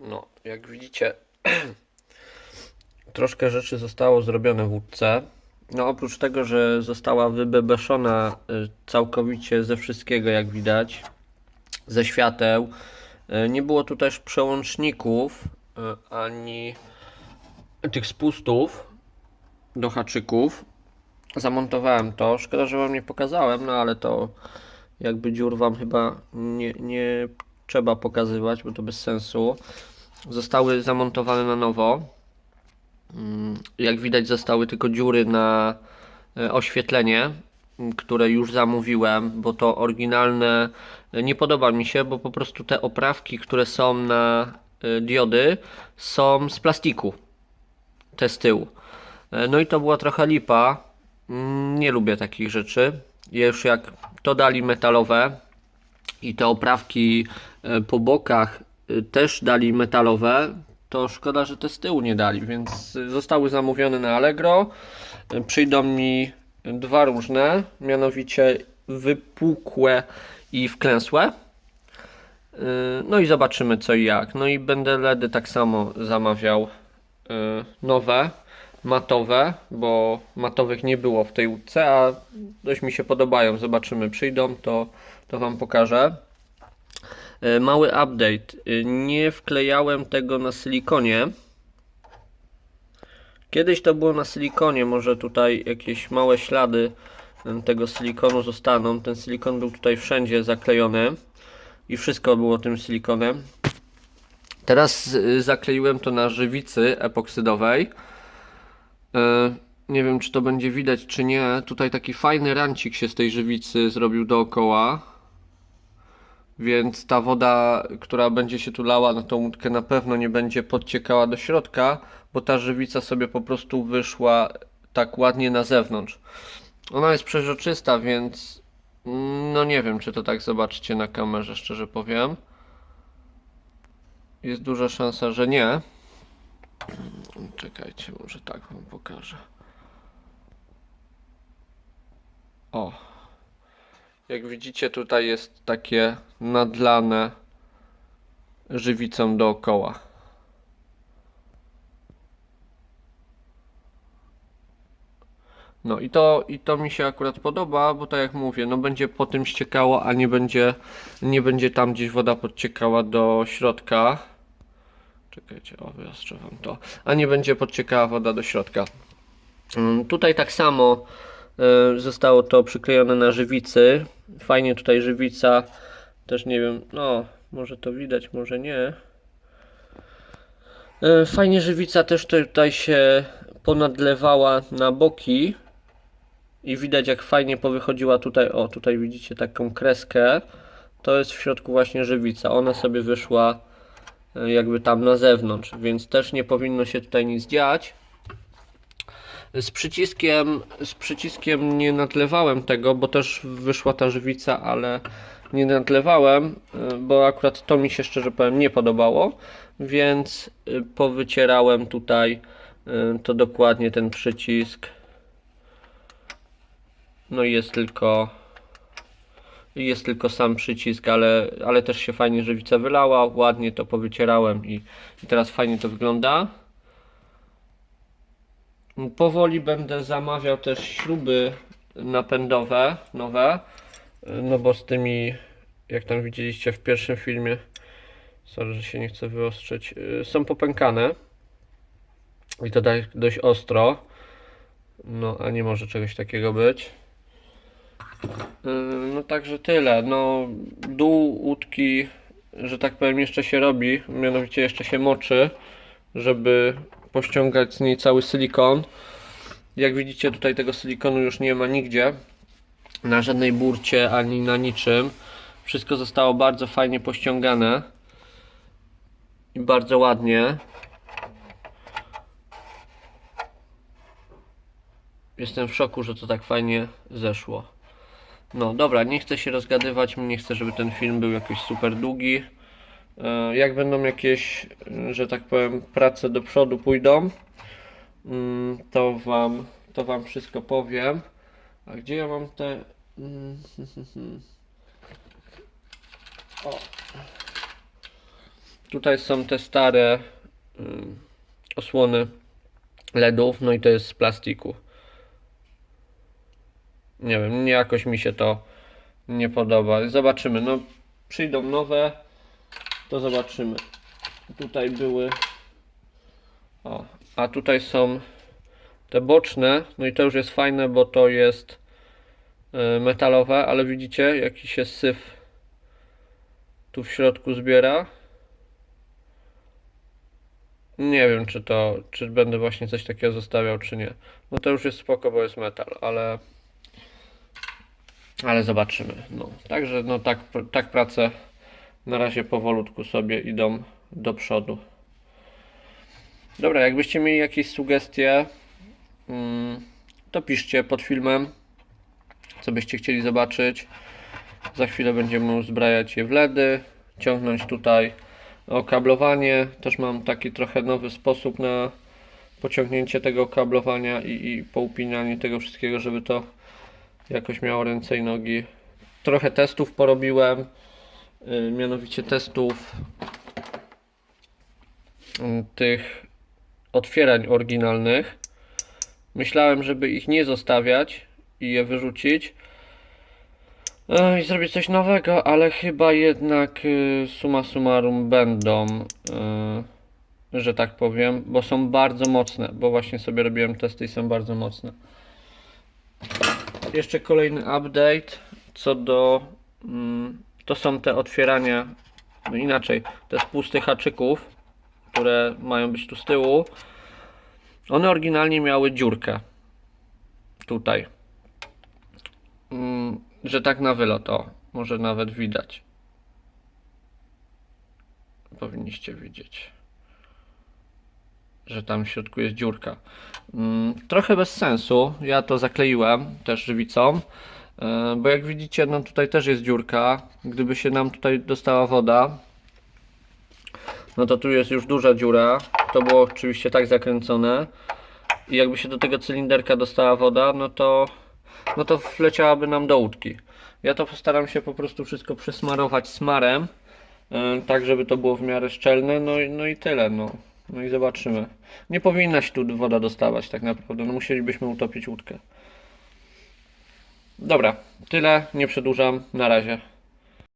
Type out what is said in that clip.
No, jak widzicie, troszkę rzeczy zostało zrobione w łódce. No, oprócz tego, że została wybebeszona y, całkowicie ze wszystkiego, jak widać, ze świateł. y, Nie było tu też przełączników y, ani tych spustów do haczyków. Zamontowałem to. Szkoda, że Wam nie pokazałem, no ale to jakby dziur Wam chyba nie, nie trzeba pokazywać, bo to bez sensu. Zostały zamontowane na nowo. Mm, Jak widać, zostały tylko dziury na e, oświetlenie, m, które już zamówiłem, bo to oryginalne e, nie podoba mi się, bo po prostu te oprawki, które są na e, diody, są z plastiku. Te z tyłu. No i to była trochę lipa. Mm, Nie lubię takich rzeczy. Już jak to dali metalowe i te oprawki e, po bokach e, też dali metalowe, to szkoda, że te z tyłu nie dali, więc zostały zamówione na Allegro. E, Przyjdą mi dwa różne, mianowicie wypukłe i wklęsłe. No i zobaczymy co i jak. No i będę LEDy tak samo zamawiał nowe, matowe, bo matowych nie było w tej łódce, a dość mi się podobają. Zobaczymy, przyjdą, to, to Wam pokażę. E, Mały update. E, Nie wklejałem tego na silikonie. Kiedyś to było na silikonie, może tutaj jakieś małe ślady em, tego silikonu zostaną. Ten silikon był tutaj wszędzie zaklejony i wszystko było tym silikonem. Teraz zakleiłem to na żywicy epoksydowej. E, Nie wiem, czy to będzie widać, czy nie. Tutaj taki fajny rancik się z tej żywicy zrobił dookoła. Więc ta woda, która będzie się tu lała na tą łódkę, na pewno nie będzie podciekała do środka, bo ta żywica sobie po prostu wyszła tak ładnie na zewnątrz. Ona jest przeźroczysta, więc mm, no nie wiem, czy to tak zobaczycie na kamerze, szczerze powiem. Jest duża szansa, że nie. Czekajcie, może tak wam pokażę. O. Jak widzicie, tutaj jest takie nadlane żywicą dookoła. No i to, i to mi się akurat podoba, bo tak jak mówię, no będzie po tym ściekało, a nie będzie, nie będzie tam gdzieś woda podciekała do środka. Czekajcie, o wyostrzę wam to. A nie będzie podciekała woda do środka. Mm, Tutaj tak samo e, zostało to przyklejone na żywicy. Fajnie tutaj żywica, też nie wiem, no może to widać, może nie. E, Fajnie żywica też tutaj się ponadlewała na boki i widać jak fajnie powychodziła tutaj, o tutaj widzicie taką kreskę. To jest w środku właśnie żywica. Ona sobie wyszła jakby tam na zewnątrz, więc też nie powinno się tutaj nic dziać. Z przyciskiem, z przyciskiem nie nadlewałem tego, bo też wyszła ta żywica, ale nie nadlewałem, y, bo akurat to mi się szczerze powiem nie podobało, więc y, powycierałem tutaj to dokładnie ten przycisk. No i jest tylko jest tylko sam przycisk, ale, ale też się fajnie żywica wylała, ładnie to powycierałem i, i teraz fajnie to wygląda. Powoli będę zamawiał też śruby napędowe nowe, no bo z tymi, jak tam widzieliście w pierwszym filmie, sorry, że się nie chcę wyostrzyć, yy, są popękane i to tak dość ostro, no a nie może czegoś takiego być. Yy, No także tyle, no dół łódki, że tak powiem jeszcze się robi, mianowicie jeszcze się moczy, żeby pościągać z niej cały silikon. Jak widzicie tutaj tego silikonu już nie ma nigdzie, na żadnej burcie ani na niczym. Wszystko zostało bardzo fajnie pościągane i bardzo ładnie. Jestem w szoku, że to tak fajnie zeszło. No dobra, nie chcę się rozgadywać, nie chcę, żeby ten film był jakoś super długi. E, Jak będą jakieś, e, że tak powiem, prace do przodu pójdą, mm, to wam, to wam wszystko powiem. A gdzie ja mam te. mm, O. Tutaj są te stare y, osłony LEDów, no i to jest z plastiku. Nie wiem, nie jakoś mi się to nie podoba. Zobaczymy. No, przyjdą nowe, to zobaczymy. Tutaj były. O, a tutaj są te boczne. No i to już jest fajne, bo to jest e, metalowe, ale widzicie, jaki się syf tu w środku zbiera. Nie wiem, czy to, czy będę właśnie coś takiego zostawiał, czy nie. No to już jest spoko, bo jest metal, ale ale zobaczymy. No, także no tak, tak prace na razie powolutku sobie idą do przodu. Dobra, jakbyście mieli jakieś sugestie, mm, to piszcie pod filmem, co byście chcieli zobaczyć. Za chwilę będziemy uzbrajać je w LEDy, ciągnąć tutaj okablowanie. Też mam taki trochę nowy sposób na pociągnięcie tego kablowania i, i poupinanie tego wszystkiego, żeby to jakoś miało ręce i nogi. Trochę testów porobiłem, yy, mianowicie testów yy, tych otwierań oryginalnych. Myślałem, żeby ich nie zostawiać i je wyrzucić yy, i zrobić coś nowego, ale chyba jednak yy, summa summarum będą, że tak powiem, bo są bardzo mocne, bo właśnie sobie robiłem testy i są bardzo mocne. Jeszcze kolejny update co do. Mm, to są te otwierania. No inaczej, te spusty haczyków, które mają być tu z tyłu. One oryginalnie miały dziurkę. Tutaj. Mm, że tak na wylot, o. Może nawet widać. Powinniście widzieć że tam w środku jest dziurka. Mm, Trochę bez sensu. Ja to zakleiłem też żywicą, e, bo jak widzicie, no tutaj też jest dziurka. Gdyby się nam tutaj dostała woda, no to tu jest już duża dziura. To było oczywiście tak zakręcone. I jakby się do tego cylinderka dostała woda, no to, no to wleciałaby nam do łódki. Ja to postaram się po prostu wszystko przesmarować smarem, e, tak żeby to było w miarę szczelne, no, i- no i tyle. No. No i zobaczymy. Nie powinna się tu woda dostawać tak naprawdę. No musielibyśmy utopić łódkę. Dobra, tyle. Nie przedłużam. Na razie.